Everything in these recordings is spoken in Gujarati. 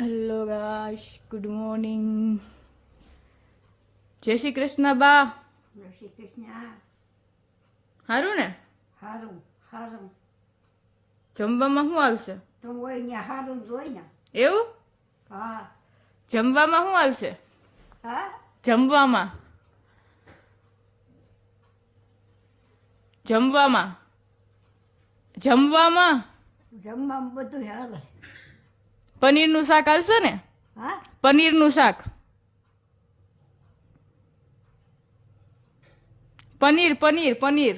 હેલો ગાશ ગુડ મોર્નિંગ જય શ્રી કૃષ્ણ બા. જય શ્રી કૃષ્ણ. સારું ને? હારું હારું. જમવામાં શું આવશે તો હોય અહીંયા સારું જ ને. એવું? હા. જમવામાં શું આવશે હા? જમવામાં. જમવામાં. જમવામાં? જમવામાં બધું હાલે. પનીરનું શાક આવશે ને? હા. પનીરનું શાક. પનીર પનીર પનીર.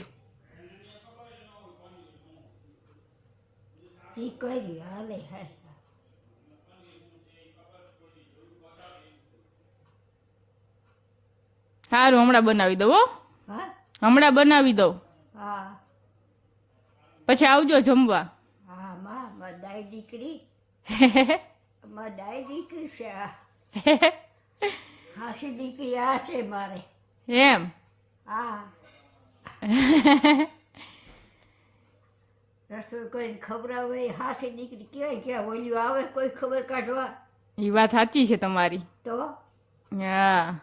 સારું હમણાં બનાવી દઉં હો. હા? હમણાં બનાવી દઉં. હા. પછી આવજો જમવા. હા માં દીકરી. મારી દાઈ દીકરી છે હાસી દીકરી આ છે મારે. એમ? હા. રસોઈ કરીને ખવડાવે હાસી દીકરી કેવાય ક્યાં ઓલ્યું આવે કોઈ ખબર કાઢવા? એ વાત સાચી છે તમારી. તો? હા.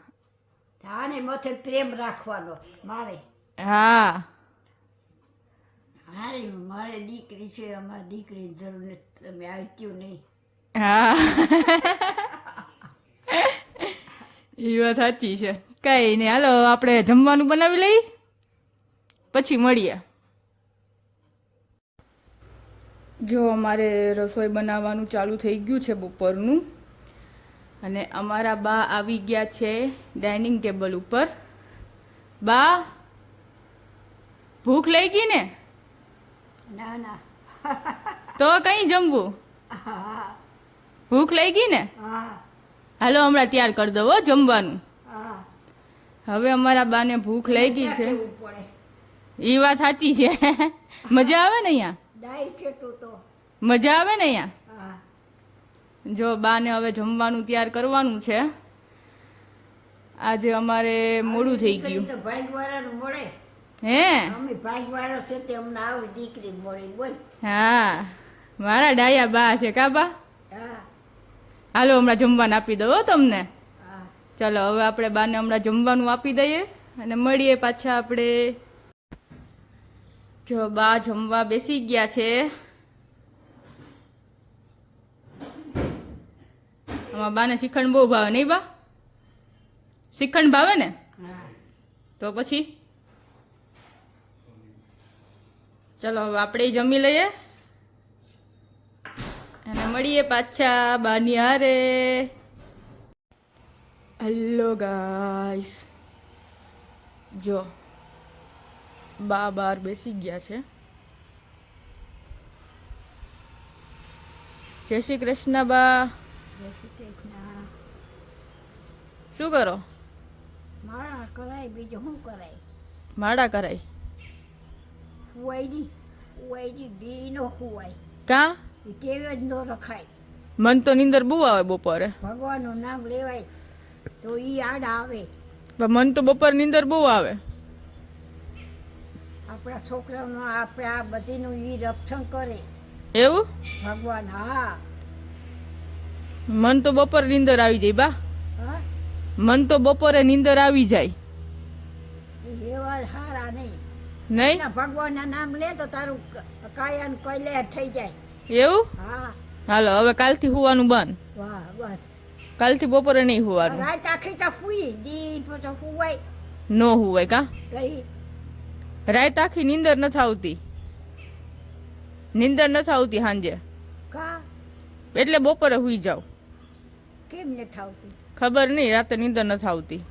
આને માથે પ્રેમ રાખવાનો મારે. હા. હારે મારે દીકરી છે, અમારી દીકરી જરૂર નથી, તમે આવત્યું નહીં. હા. એ વાત સાચી છે. કઈ નહીં, હાલો, આપણે જમવાનું બનાવી લઈ. પછી મળીએ. જો અમારે રસોઈ બનાવવાનું ચાલુ થઈ ગયું છે બપોરનું. અને અમારા બા આવી ગયા છે ડાઇનિંગ ટેબલ ઉપર. બા, ભૂખ લઈ ગઈ ને? ના ના. તો કઈ જમવું? ભૂખ લઈ ગઈ ને? હાલો હમણાં તૈયાર કરી દો જમવાનું. હવે અમારા બાને ભૂખ લઈ ગઈ છે. એ વાત સાચી છે. મજા આવે ને અહીંયા? મજા આવે ને અહીંયા? જો બાને હવે જમવાનું તૈયાર કરવાનું છે. આજે અમારે મોડું થઈ ગયું. હે? અમે ભાગવાળા છે તે અમને આવી દીકરી મળી બોલ. હા. મારા ડાયા બા છે કાબા હાલો હમણાં જમવાનું આપી દો તમને. ચાલો હવે આપણે બાને હમણાં જમવાનું આપી દઈએ અને મળીએ પાછા આપણે. જો બા જમવા બેસી ગયા છે. આમાં બાને શ્રીખંડ બહુ ભાવે નહીં બા? શ્રીખંડ ભાવે ને? તો પછી? ચલો હવે આપણે જમી લઈએ. અને મળીએ પાછા બાની હારે હેલો ગાઈસ જો બા બાર બેસી ગયા છે. જય શ્રી કૃષ્ણ બા. જય શ્રી કૃષ્ણ. શું કરો? માળા કરાય બીજું શું કરાય? માળા કરાય. હુવાયની બી નો હુવાય કાં? ટેવ જ ન રખાય મન તો નીંદર બહુ આવે બપોરે. ભગવાનનું નામ લેવાય તો ઈ યાદ આવે. પણ મન તો બપોર નીંદર બહુ આવે. આપણા છોકરાઓનું આપણે આ બધીનું ઈ રક્ષણ કરે. એવું? ભગવાન હા. મન તો બપોર નીંદર આવી જાય બા. મન તો બપોરે નીંદર આવી જાય એ એવા હારા નહીં નહીં? ભગવાનના નામ લે તો તારું કાયાન કૈલે થઈ જાય. એવું? હા. હાલો હવે કાલથી હુવાનું બંધ. વાહ બસ. કાલથી બપોરે નહીં હુવાનું. રાત આખી તો હુઈ દી તો હુવાય. નો હુવાય કા? કઈ રાત આખી નીંદર નથી આવતી નીંદર નથી આવતી સાંજે કા? એટલે બપોરે હુઈ જાવ. કેમ ને થાવતી? ખબર નહીં રાતે નીંદર નથી આવતી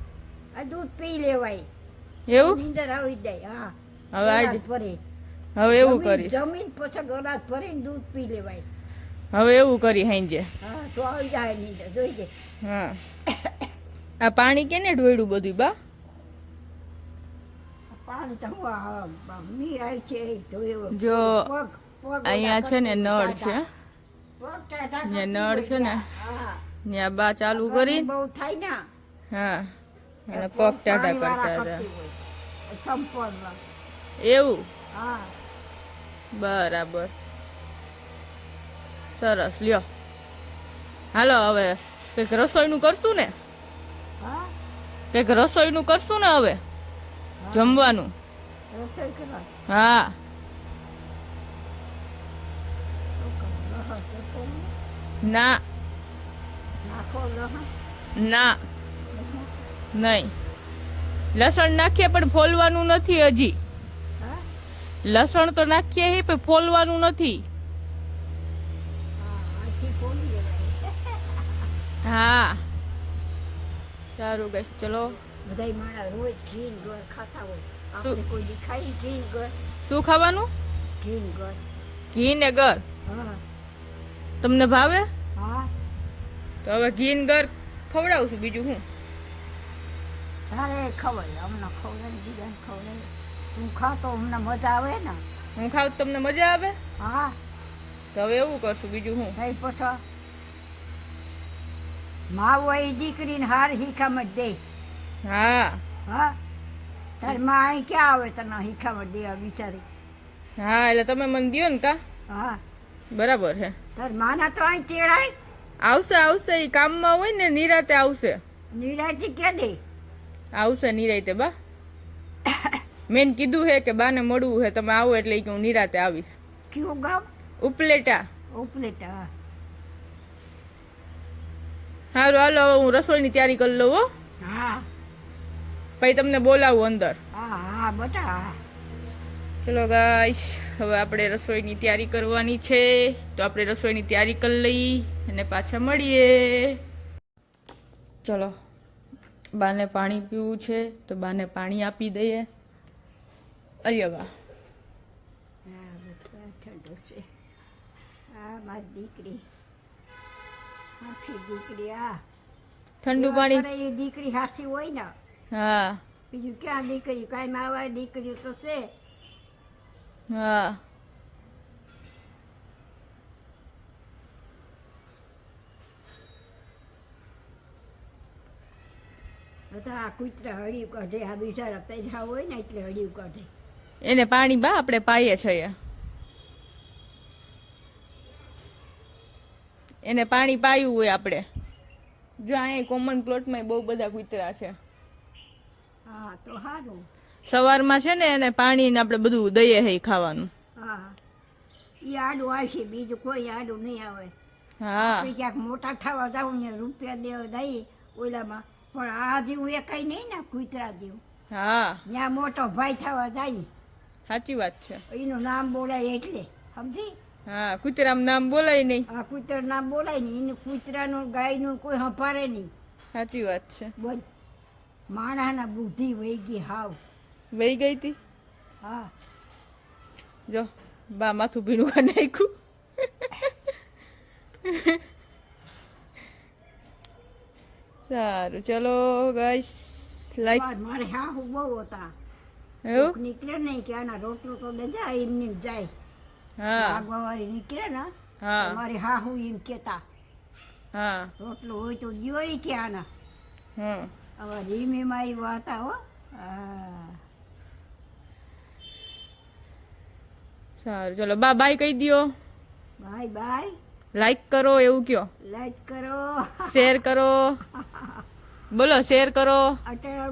આ દૂધ પી લેવાય. એવું? નીંદર આવી જાય હા. હવે આજ ગલાસ હવે એવું કરીશ. જમીન પછી ગલાસ ભરીને દૂધ પી લેવાય. હવે એવું કરી હાંજે. હા તો આવી જાય નીંદર જોઈજે હા. આ પાણી કેને ઢોળ્યું બધું બા? પાણી તો મી આવી છે જો અહીંયા છે ને નળ છે. ને નળ છે ને. ત્યાં બા ચાલુ કરી. બહુ થાય ને. હા. અને પગ ટાટા કરતા હતા. સંપૂર્ણ. એવું? હા. બરાબર. સરસ લ્યો. હાલો હવે કંઈક રસોઈનું કરશું ને? હા? કંઈક રસોઈનું કરશું ને હવે? જમવાનું. હા. ના. ના. નહીં. લસણ નાખીએ પણ ફોલવાનું નથી હજી. લસણ તો નાખીએ પણ ફોલવાનું નથી. હા. સારું ગઈશ ચલો. બધાય માણા રોજ ઘી ગોળ ખાતા હોય. આપણે કોઈ દી ખાઈ ઘી ને ગોળ શું ખાવાનું? ઘી ને ગોળ ઘી ને ગર તમને ભાવે? હા. તો હવે ઘી ગર ખવડાવું છું બીજું હું. તારે ખવાય હમણાં બીજાને ખવડાવી. તું ખાતો અમને મજા આવે ને. હું ખાવ તો તમને મજા આવે? હા. તો હવે એવું કરશું બીજું હું? થઈ પછી મા હોય દીકરીને હાર હિખામત દે. હા. હા. તારી માં અહીં ક્યાં આવે તને હિખામત દેવા બિચારી? હા એટલે તમે મને દો ને કા? હા. બરાબર છે તારી માના તો અહીં તેડાય. આવશે આવશે એ કામમાં હોય ને નિરાતે આવશે. નિરાતે કે દે? આવશે નિરાતે બા. મેં કીધું હે કે બાને મળવું હે તમે આવો એટલે કે હું નિરાતે આવીશ. કયું ગામ? ઉપલેટા. ઉપલેટા. સારું હાલો હવે હું રસોઈની તૈયારી કરી લઉં હો. હા. પછી તમને બોલાવું અંદર. હા હા બટા. ચલો ગાઈશ હવે આપણે રસોઈની તૈયારી કરવાની છે. તો આપણે રસોઈની તૈયારી કરી લઈ અને પાછા મળીએ. ચલો બાને પાણી પીવું છે તો બાને પાણી આપી દઈએ. અલ્યો બા હા ઠંડુ છે હા મારી દીકરી આખી દીકરી આ ઠંડુ પાણી એ દીકરી હાસી હોય ને. હા. બીજું ક્યાં દીકરી? કાંઈ માવા દીકરી તો છે. હા. બધા આ કૂતરા હળી કાઢે આ બિચારા તૈજા હોય ને એટલે હળી કાઢે. એને પાણી બા આપણે પાઈએ છીએ. એને પાણી પાયું હોય આપણે. જો અહીંયા કોમન પ્લોટમાં બહુ બધા કૂતરા છે. હા તો સારું સવારમાં છે ને એને પાણી ને આપણે બધું દઈએ હે ખાવાનું. હા. આડું આવશે બીજું કોઈ આડું નહીં આવે. હા. ક્યાંક મોટા થવા જાવ ને રૂપિયા દેવા દઈએ ઓલામાં. પણ આ જેવું એ કઈ નહીં ને કૂતરા જેવું. હા. ત્યાં મોટો ભાઈ થવા જાય સાચી વાત છે. એનું નામ બોલાય એટલે સમજી? હા કૂતરામ નામ બોલાય નહીં. હા કૂતરા નામ બોલાય નહીં એનું કૂતરાનું ગાયનું કોઈ હંફારે નહીં. સાચી વાત છે. બોલ. માણસના બુદ્ધિ વહી ગઈ હાવ. વહી ગઈ તી? હા. જો બા માથું ભીનું કરી નાખ્યું. સારું ચલો ગાઈસ લાઈક મારે હા હું બહુ હતા. એવું? નીકળે નહીં કે આના રોટલો તો દેજા એમને જાય. હા. આગવાવાળી નીકળે ને હા. મારી હાહુ એમ કેતા હા. રોટલો હોય તો દ્યો કે આના. હમ. હવે રીમીમાં એવા હતા હો. હા સારું ચલો બા બાય કહી દો બાય બાય. લાઈક કરો એવું કયો. લાઈક કરો. શેર કરો. બોલો શેર કરો.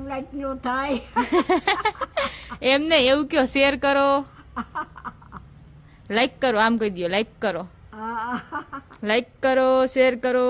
લાઈટ નો થાય. એમને એવું કયો શેર કરો. લાઈક કરો આમ કહી દો લાઈક કરો. લાઈક કરો શેર કરો.